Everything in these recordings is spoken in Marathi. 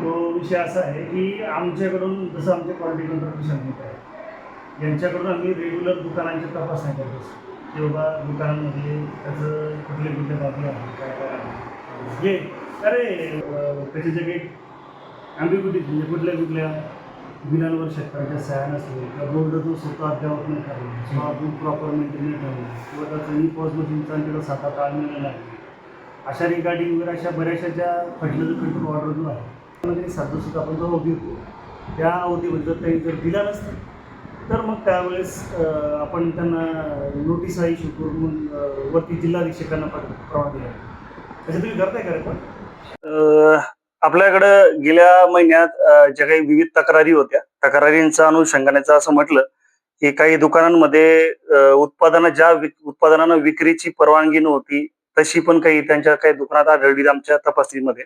तो विषय असा आहे की आमच्याकडून जसं आमचे क्वालिटी कंट्रोल संगीत आहे यांच्याकडून आम्ही रेग्युलर दुकानांची तपासणी करतो की बाबा दुकानांमध्ये त्याचं कुठले कुठले बाबी आहे काय काय आहे. अरे त्याचे जे काही ॲम्बिग्युटीज म्हणजे कुठल्या कुठल्या बिलांवर शेतकऱ्याच्या सह्या नसतील किंवा बोर्ड जो स्वतः अद्यावत नाही करणे किंवा बुक प्रॉपर मेंटेन नाही किंवा त्याचं ई पॉज मशीनचा त्याला त्याचा साता ताळमेळ नाही अशा रिगार्डिंग वगैरे अशा बऱ्याचशा ज्या फटलेलं कंट्रोल ऑर्डर जो आहे त्यामध्ये साधू सुद्धा आपण जो अवधी होतो. त्या अवधीमध्ये जर त्यांनी जर दिला नसतं तर मग त्यावेळेस आपण त्यांना नोटीस इश्यू करून अं, वरती जिल्हाधीक्षकांना पाठ- परवाना दिला तसं तुम्ही करताय का? रे पण आपल्याकडं गेल्या महिन्यात ज्या काही विविध तक्रारी होत्या तक्रारींचा अनुषंगानेचं असं म्हटलं की काही दुकानांमध्ये उत्पादनं ज्या विक- उत्पादनांना विक्रीची परवानगी नव्हती तशी पण काही त्यांच्या काही दुकानात आढळली आमच्या तपासणीमध्ये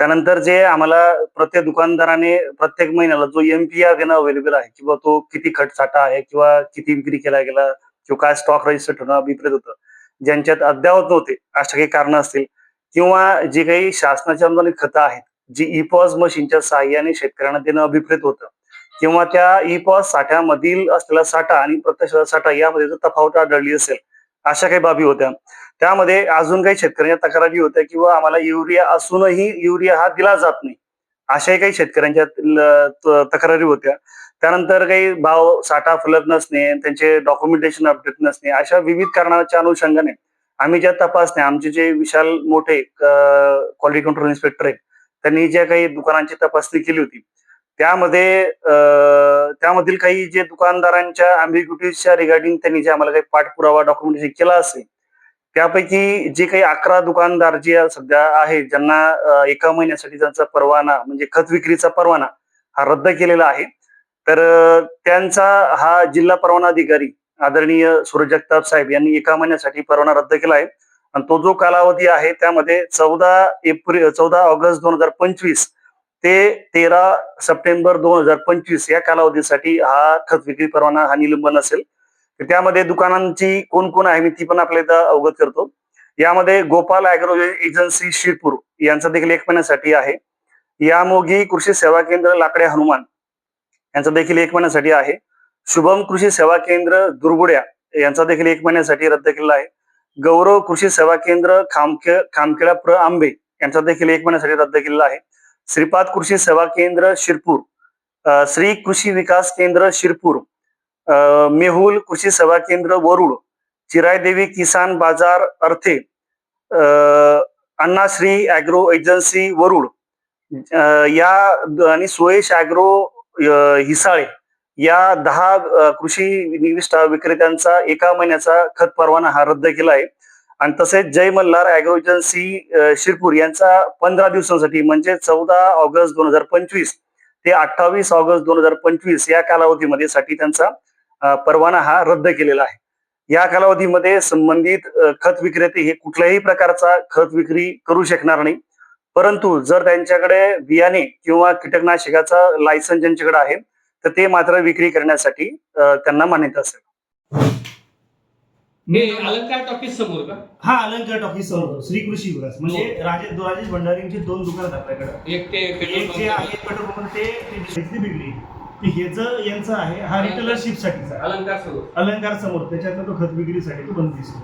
त्यानंतर जे आम्हाला प्रत्येक दुकानदाराने प्रत्येक महिन्याला जो एम पी आर अवेलेबल आहे किंवा तो किती खट साठा आहे किंवा किती विक्री केला गेला किंवा काय स्टॉक रजिस्टर ठेवणं अभिप्रेत होतं ज्यांच्यात अद्यावत नव्हते अशा काही कारणं असतील किंवा जी काही शासनाच्या अनुदानित खतं आहेत जी इपॉज मशीनच्या सहाय्याने शेतकऱ्यांना देणं अभिप्रेत होतं किंवा त्या इपॉज साठ्यामधील असलेला साठा आणि प्रत्यक्ष साठा यामध्ये जर तफावत आढळली असेल अशा काही बाबी होत्या. त्यामध्ये अजून काही शेतकऱ्यांच्या तक्रारी होत्या किंवा आम्हाला युरिया असूनही युरिया हा दिला जात नाही. अशाही काही शेतकऱ्यांच्या तक्रारी होत्या. त्यानंतर काही भाव साठा फुलत नसणे त्यांचे डॉक्युमेंटेशन अपडेट नसणे अशा विविध कारणाच्या अनुषंगाने आम्ही ज्या तपासण्या आमचे जे विशाल मोठे क्वालिटी कंट्रोल इन्स्पेक्टर आहेत त्यांनी ज्या काही दुकानांची तपासणी केली होती त्यामध्ये त्यामधील काही जे दुकानदारांच्या अँबिग्युटीजच्या रिगार्डिंग त्यांनी जे आम्हाला काही पाठपुरावा डॉक्युमेंटेशन केला असेल त्यापैकी जे काही अकरा दुकानदार जे सध्या आहेत ज्यांना एका महिन्यासाठी त्यांचा परवाना म्हणजे खत विक्रीचा परवाना हा रद्द केलेला आहे तर त्यांचा हा जिल्हा परवाना अधिकारी आदरणीय सूरज जगताप साहेब यांनी एका महिन्यासाठी परवाना रद्द केला आहे. आणि तो जो कालावधी आहे त्यामध्ये चौदा एप्रिल चौदा ऑगस्ट दोन हजार पंचवीस ते तेरा सप्टेंबर दोन हजार पंचवीस या कालावधीसाठी हा खत विक्री परवाना हा निलंबन असेल. तर त्यामध्ये दुकानांची कोण कोण आहे मी ती पण आपल्या इथं अवगत करतो. यामध्ये गोपाल अॅग्रो एजन्सी शिरपूर यांचा देखील एक महिन्यासाठी आहे. यामोगी कृषी सेवा केंद्र लाकडे हनुमान यांचा देखील एक महिन्यासाठी आहे. शुभम कृषी सेवा केंद्र दुर्गुड्या यांचा देखील एक महिन्यासाठी रद्द केलेला आहे. गौरव कृषी सेवा केंद्र खामखे खामखेडा प्र आंबे यांचा देखील एक महिन्यासाठी रद्द केलेला आहे. श्रीपाद कृषी सेवा केंद्र शिरपूर श्री कृषी विकास केंद्र शिरपूर मेहुल कृषी सेवा केंद्र वरुड चिरायदेवी किसान बाजार अर्थे अण्णाश्री अॅग्रो एजन्सी वरुड या आणि सुयश अॅग्रो हिसाळे या दहा कृषी निविष्ठा विक्रेत्यांचा एका महिन्याचा खत परवाना हा रद्द केला आहे. आणि तसेच जय मल्हार अॅग्रो एजन्सी शिरपूर यांचा पंधरा दिवसांसाठी म्हणजे चौदा ऑगस्ट दोन हजार पंचवीस ते अठ्ठावीस ऑगस्ट दोन हजार पंचवीस या कालावधीमध्ये साठी त्यांचा परवाना हा रद्द केलेला आहे. या कालावधीमध्ये संबंधित खत विक्रेते हे कुठल्याही प्रकारचा खत विक्री करू शकणार नाही. परंतु जर त्यांच्याकडे बियाणे किंवा कीटकनाशकाचा लायसन्स ज्यांच्याकडे आहे तर ते मात्र विक्री करण्यासाठी त्यांना मान्यता असेल. हे अलंकार टॉकीज समोर का? हा अलंकार टॉकीज समोर श्री कृषी विकास म्हणजे राजेश राजेश भंडारींचे दोन दुकान आहेत आपल्याकडे. एक ते एक जे पेट्रोल आहे पेट्रोल पंप ते ते ह्याचं यांचं आहे हा रिटेलरशिप साठीचा. अलंकार समोर. अलंकार समोर. त्याच्यात तो खत विक्रीसाठी तो बंद दिसतो.